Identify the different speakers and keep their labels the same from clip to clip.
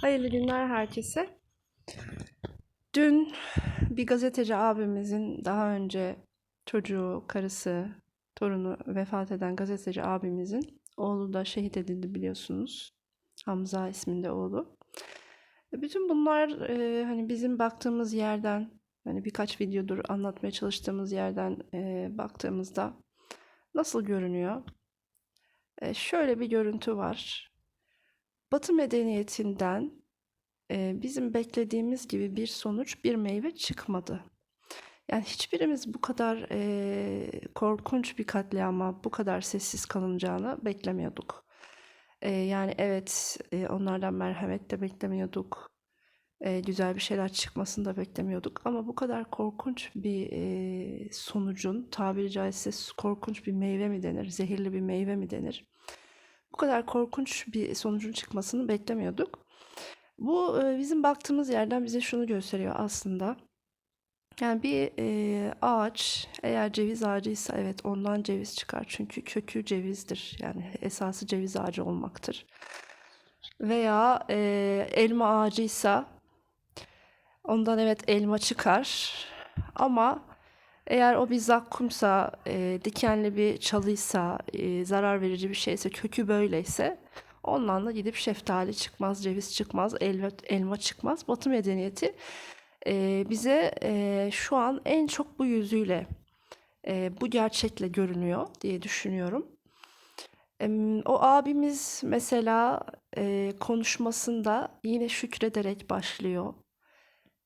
Speaker 1: Hayırlı günler herkese. Dün bir gazeteci abimizin daha önce çocuğu, karısı, torunu vefat eden gazeteci abimizin oğlu da şehit edildi biliyorsunuz. Hamza isminde oğlu. E, Bütün bunlar e, hani bizim baktığımız yerden hani birkaç videodur anlatmaya çalıştığımız yerden e, baktığımızda nasıl görünüyor? E, şöyle bir görüntü var. Batı medeniyetinden bizim beklediğimiz gibi bir sonuç, bir meyve çıkmadı. Yani hiçbirimiz bu kadar e, korkunç bir katliama, bu kadar sessiz kalınacağını beklemiyorduk. E, yani evet, e, onlardan merhamet de beklemiyorduk. E, güzel bir şeyler çıkmasını da beklemiyorduk. Ama bu kadar korkunç bir e, sonucun, tabiri caizse korkunç bir meyve mi denir, zehirli bir meyve mi denir? Kadar korkunç bir sonucun çıkmasını beklemiyorduk. Bu e, bizim baktığımız yerden bize şunu gösteriyor aslında. Yani bir e, ağaç eğer ceviz ağacıysa evet ondan ceviz çıkar. Çünkü kökü cevizdir. Yani esası ceviz ağacı olmaktır. Veya e, elma ağacıysa ondan evet elma çıkar. Ama eğer o bir zakkumsa, e, dikenli bir çalıysa, e, zarar verici bir şeyse, kökü böyleyse ondan da gidip şeftali çıkmaz, ceviz çıkmaz, elma, elma çıkmaz. Batı medeniyeti e, bize e, şu an en çok bu yüzüyle, e, bu gerçekle görünüyor diye düşünüyorum. O abimiz mesela e, konuşmasında yine şükrederek başlıyor.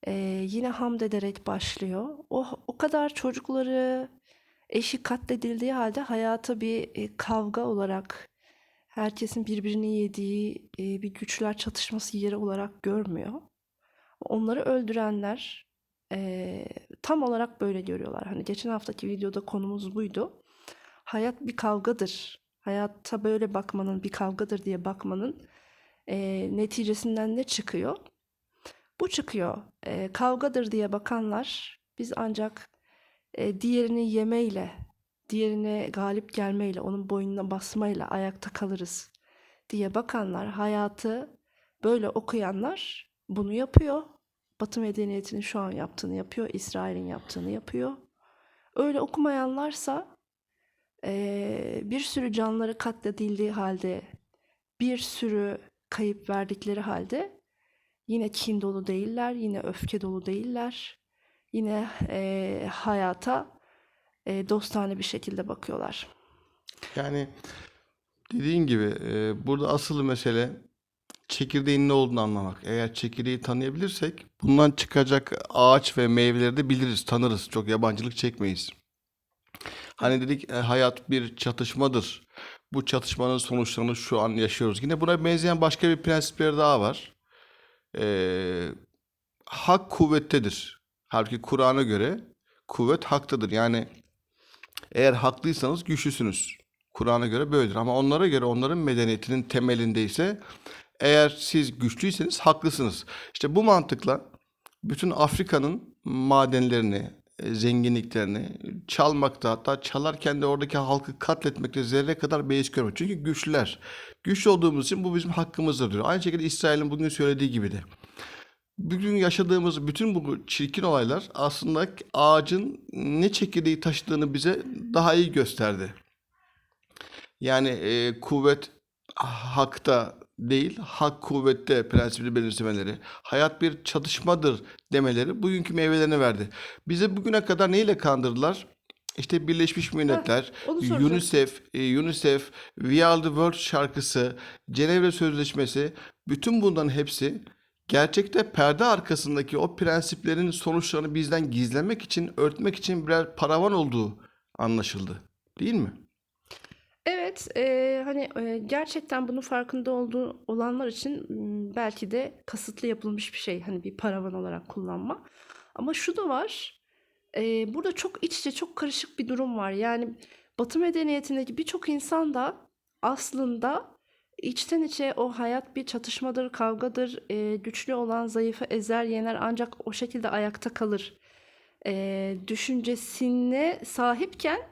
Speaker 1: E, yine hamd ederek başlıyor. O, o kadar çocukları, eşi katledildiği halde hayata bir e, kavga olarak, herkesin birbirini yediği e, bir güçler çatışması yeri olarak görmüyor. Onları öldürenler e, tam olarak böyle görüyorlar. Hani geçen haftaki videoda konumuz buydu. Hayat bir kavgadır. Hayatta böyle bakmanın bir kavgadır diye bakmanın e, neticesinden ne çıkıyor? Bu çıkıyor. E, kavgadır diye bakanlar biz ancak e, diğerini yemeyle, diğerine galip gelmeyle, onun boynuna basmayla ayakta kalırız diye bakanlar, hayatı böyle okuyanlar bunu yapıyor. Batı medeniyetinin şu an yaptığını yapıyor, İsrail'in yaptığını yapıyor. Öyle okumayanlarsa eee, bir sürü canları katledildiği halde, bir sürü kayıp verdikleri halde yine kin dolu değiller, yine öfke dolu değiller. Yine eee, hayata eee, dostane bir şekilde bakıyorlar.
Speaker 2: Yani dediğin gibi e, burada asıl mesele çekirdeğin ne olduğunu anlamak. Eğer çekirdeği tanıyabilirsek bundan çıkacak ağaç ve meyveleri de biliriz, tanırız. Çok yabancılık çekmeyiz. Hani dedik e, hayat bir çatışmadır. Bu çatışmanın sonuçlarını şu an yaşıyoruz. Yine buna benzeyen başka bir prensipleri daha var. Ee, hak kuvvettedir. Halbuki Kur'an'a göre kuvvet haktadır. Yani eğer haklıysanız güçlüsünüz. Kur'an'a göre böyledir. Ama onlara göre onların medeniyetinin temelinde ise eğer siz güçlüyseniz haklısınız. İşte bu mantıkla bütün Afrika'nın madenlerini, e, zenginliklerini çalmakta hatta çalarken de oradaki halkı katletmekte zerre kadar beis görmüyor. Çünkü güçlüler. Güçlü olduğumuz için bu bizim hakkımızdır diyor. Aynı şekilde İsrail'in bugün söylediği gibi de. Bugün yaşadığımız bütün bu çirkin olaylar aslında ağacın ne çekirdeği taşıdığını bize daha iyi gösterdi. Yani e, kuvvet hakta değil, hak kuvvette prensibini benimsemeleri, hayat bir çatışmadır demeleri bugünkü meyvelerini verdi. Bize bugüne kadar neyle kandırdılar? İşte Birleşmiş Milletler,
Speaker 1: soracaktım.
Speaker 2: UNICEF, UNICEF, We Are the World şarkısı, Cenevre Sözleşmesi, bütün bunların hepsi gerçekte perde arkasındaki o prensiplerin sonuçlarını bizden gizlemek için, örtmek için birer paravan olduğu anlaşıldı. Değil mi?
Speaker 1: Evet, eee, hani eee, gerçekten bunun farkında olduğu olanlar için belki de kasıtlı yapılmış bir şey. Hani bir paravan olarak kullanma. Ama şu da var. eee, burada çok iç içe, çok karışık bir durum var. Yani Batı medeniyetindeki birçok insan da aslında içten içe o hayat bir çatışmadır, kavgadır. eee, güçlü olan zayıfı ezer, yener ancak o şekilde ayakta kalır. eee, düşüncesine sahipken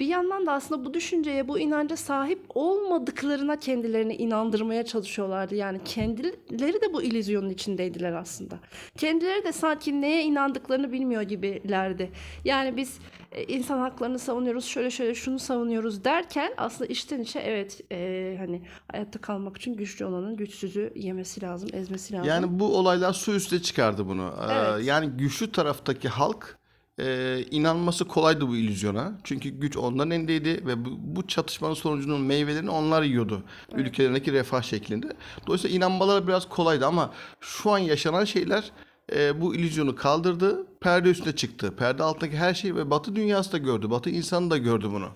Speaker 1: bir yandan da aslında bu düşünceye, bu inanca sahip olmadıklarına kendilerini inandırmaya çalışıyorlardı. Yani kendileri de bu illüzyonun içindeydiler aslında. Kendileri de sanki neye inandıklarını bilmiyor gibilerdi. Yani biz e, insan haklarını savunuyoruz, şöyle şöyle şunu savunuyoruz derken aslında içten içe evet e, hani hayatta kalmak için güçlü olanın güçsüzü yemesi lazım, ezmesi lazım.
Speaker 2: Yani bu olaylar su üstüne çıkardı bunu. Ee,
Speaker 1: Evet.
Speaker 2: Yani güçlü taraftaki halk e, inanması kolaydı bu illüzyona. Çünkü güç onların elindeydi ve bu, bu çatışmanın sonucunun meyvelerini onlar yiyordu. Ülkelerindeki refah şeklinde. Dolayısıyla inanmaları biraz kolaydı ama şu an yaşanan şeyler e, bu illüzyonu kaldırdı. Perde üstüne çıktı. Perde altındaki her şey ve Batı dünyası da gördü. Batı insanı da gördü bunu.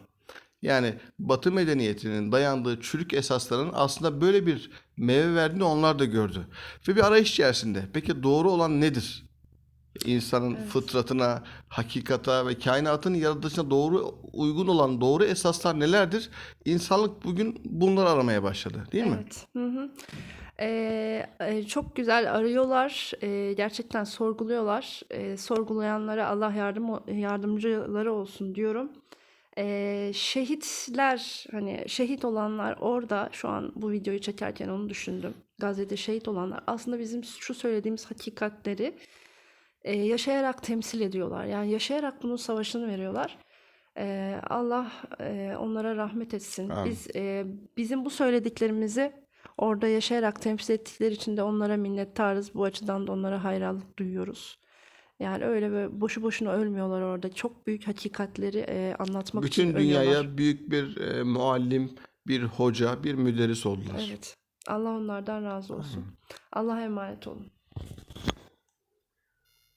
Speaker 2: Yani Batı medeniyetinin dayandığı çürük esasların aslında böyle bir meyve verdiğini onlar da gördü. Ve bir arayış içerisinde. Peki doğru olan nedir? İnsanın fıtratına, hakikata ve kainatın yaratılışına doğru uygun olan doğru esaslar nelerdir? İnsanlık bugün bunları aramaya başladı, değil mi?
Speaker 1: Evet. Hı hı. Ee, e, çok güzel arıyorlar. Ee, gerçekten sorguluyorlar. Ee, sorgulayanlara Allah yardım yardımcıları olsun diyorum. Ee, şehitler hani şehit olanlar orada şu an bu videoyu çekerken onu düşündüm. Gazze'de şehit olanlar aslında bizim şu söylediğimiz hakikatleri e, yaşayarak temsil ediyorlar. Yani yaşayarak bunun savaşını veriyorlar. E, Allah e, onlara rahmet etsin.
Speaker 2: Amin.
Speaker 1: Biz e, bizim bu söylediklerimizi orada yaşayarak temsil ettikleri için de onlara minnettarız. Bu açıdan da onlara hayranlık duyuyoruz. Yani öyle böyle boşu boşuna ölmüyorlar orada. Çok büyük hakikatleri e, anlatmak için
Speaker 2: Bütün dünyaya
Speaker 1: ölüyorlar.
Speaker 2: büyük bir e, muallim, bir hoca, bir müderris oldular.
Speaker 1: Evet. Allah onlardan razı olsun. Allah'a emanet olun.